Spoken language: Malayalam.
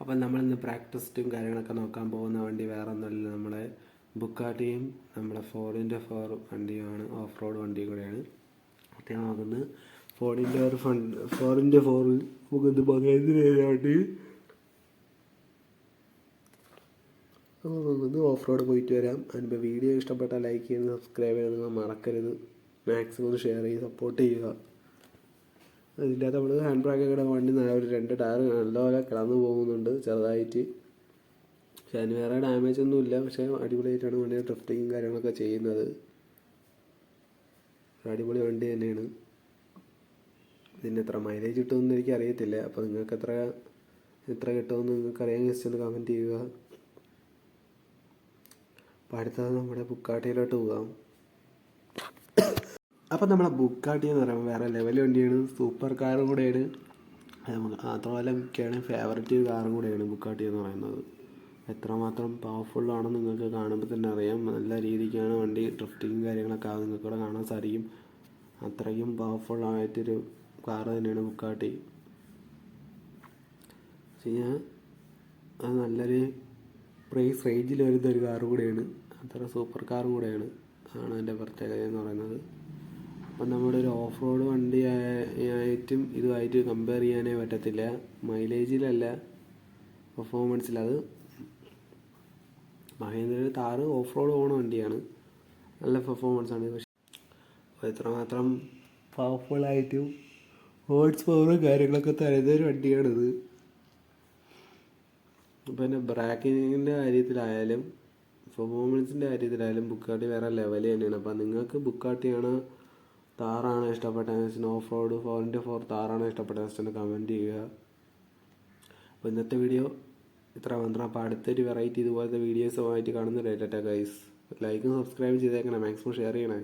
അപ്പം നമ്മളിന്ന് പ്രാക്ടീസും കാര്യങ്ങളൊക്കെ നോക്കാൻ പോകുന്ന വണ്ടി വേറെ ഒന്നുമല്ല നമ്മളെ ബുക്കാട്ടിയും നമ്മളെ ഫോറിന്റെ ഫോർ വണ്ടിയുമാണ് ഓഫ് റോഡ് വണ്ടിയും കൂടെയാണ്. അപ്പോൾ നോക്കുന്നത് ഫോറിന്റെ ഒരു ഫണ്ട് ഫോറിന്റെ ഫോറിൽ വണ്ടി അപ്പോൾ നമുക്കൊന്ന് ഓഫ് റോഡ് പോയിട്ട് വരാം. അതിന്റെ വീഡിയോ ഇഷ്ടപ്പെട്ടാൽ ലൈക്ക് ചെയ്യുന്നത് സബ്സ്ക്രൈബ് ചെയ്യുന്നത് മറക്കരുത്. മാക്സിമം ഷെയർ ചെയ്ത് സപ്പോർട്ട് ചെയ്യുക. അതിന്റെ നമ്മൾ ഹാൻഡ് ബ്രേക്കൊക്കെ ഇടാൻ വേണ്ടി ഒരു രണ്ട് ടയർ നല്ലപോലെ കിടന്നു പോകുന്നുണ്ട് ചെറുതായിട്ട്. പക്ഷെ അതിന് വേറെ ഡാമേജ് ഒന്നും ഇല്ല. പക്ഷേ അടിപൊളിയായിട്ടാണ് വണ്ടി ഡ്രിഫ്റ്റിങ്ങും കാര്യങ്ങളൊക്കെ ചെയ്യുന്നത്. അടിപൊളി വണ്ടി തന്നെയാണ്. ഇതിന് എത്ര മൈലേജ് കിട്ടുമെന്ന് എനിക്ക് അറിയത്തില്ല അപ്പോൾ നിങ്ങൾക്ക് എത്ര എത്ര കിട്ടുമെന്ന് നിങ്ങൾക്ക് അറിയാൻ ജസ്റ്റ് ഒന്ന് കമന്റ് ചെയ്യുക. അപ്പോൾ അടുത്തത് നമ്മുടെ പുക്കാട്ടിയിലോട്ട് പോകാം. അപ്പം നമ്മളെ ബുക്കാട്ടി എന്ന് പറയുമ്പോൾ വേറെ ലെവൽ വണ്ടിയാണ്. സൂപ്പർ കാറും കൂടെയാണ്. മാത്രമല്ല മിക്കയാണ് ഫേവററ്റ് കാറും കൂടെയാണ് ബുക്കാട്ടി എന്ന് പറയുന്നത്. എത്രമാത്രം പവർഫുള്ളാണെന്ന് നിങ്ങൾക്ക് കാണുമ്പോൾ തന്നെ അറിയാം. നല്ല രീതിക്കാണ് വണ്ടി ഡ്രിഫ്റ്റിങ്ങും കാര്യങ്ങളൊക്കെ നിങ്ങൾക്ക് ഇവിടെ കാണാൻ സാധിക്കും. അത്രയ്ക്കും പവർഫുള്ളായിട്ടൊരു കാർ തന്നെയാണ് ബുക്കാട്ടി. ഞാൻ അത് നല്ലൊരു പ്രൈസ് റേഞ്ചിൽ വരുന്ന ഒരു കാർ കൂടെയാണ്. അത്ര സൂപ്പർ കാറും കൂടെയാണ്. ആണ് അതിന്റെ പ്രത്യേകത എന്ന് പറയുന്നത്. അപ്പം നമ്മുടെ ഒരു ഓഫ് റോഡ് വണ്ടി ആയിട്ടും ഇതുമായിട്ട് കമ്പയർ ചെയ്യാനേ പറ്റത്തില്ല. മൈലേജിലല്ല പെർഫോമൻസിൽ അത് മഹേന്ദ്ര താറ് ഓഫ് റോഡ് പോണ വണ്ടിയാണ്. നല്ല പെർഫോമൻസ് ആണ്. പക്ഷെ എത്രമാത്രം പവർഫുള്ളായിട്ടും ഹോട്ട്സ് പവറും കാര്യങ്ങളൊക്കെ തരുന്ന ഒരു വണ്ടിയാണിത്. എന്റെ ബ്രാക്കിങ്ങിന്റെ കാര്യത്തിലായാലും പെർഫോമൻസിന്റെ കാര്യത്തിലായാലും ബുക്കാട്ടി വേറെ ലെവൽ തന്നെയാണ്. അപ്പം നിങ്ങൾക്ക് ബുക്കാട്ടിയാണ് താറാണ് ഇഷ്ടപ്പെട്ട വെച്ചാൽ ഓഫ് റോഡ് ഇന്റു ഫോർ താറാണ് ഇഷ്ടപ്പെട്ടതെന്ന് വെച്ചാൽ കമന്റ് ചെയ്യുക. അപ്പോൾ ഇന്നത്തെ വീഡിയോ ഇത്ര മാത്രം. അപ്പോൾ അടുത്തൊരു വെറൈറ്റി ഇതുപോലത്തെ വീഡിയോസുമായിട്ട് കാണുന്നവരായിട്ടാ ഗൈസ് ലൈക്കും സബ്സ്ക്രൈബ് ചെയ്തേക്കണം. മാക്സിമം ഷെയർ ചെയ്യണേ.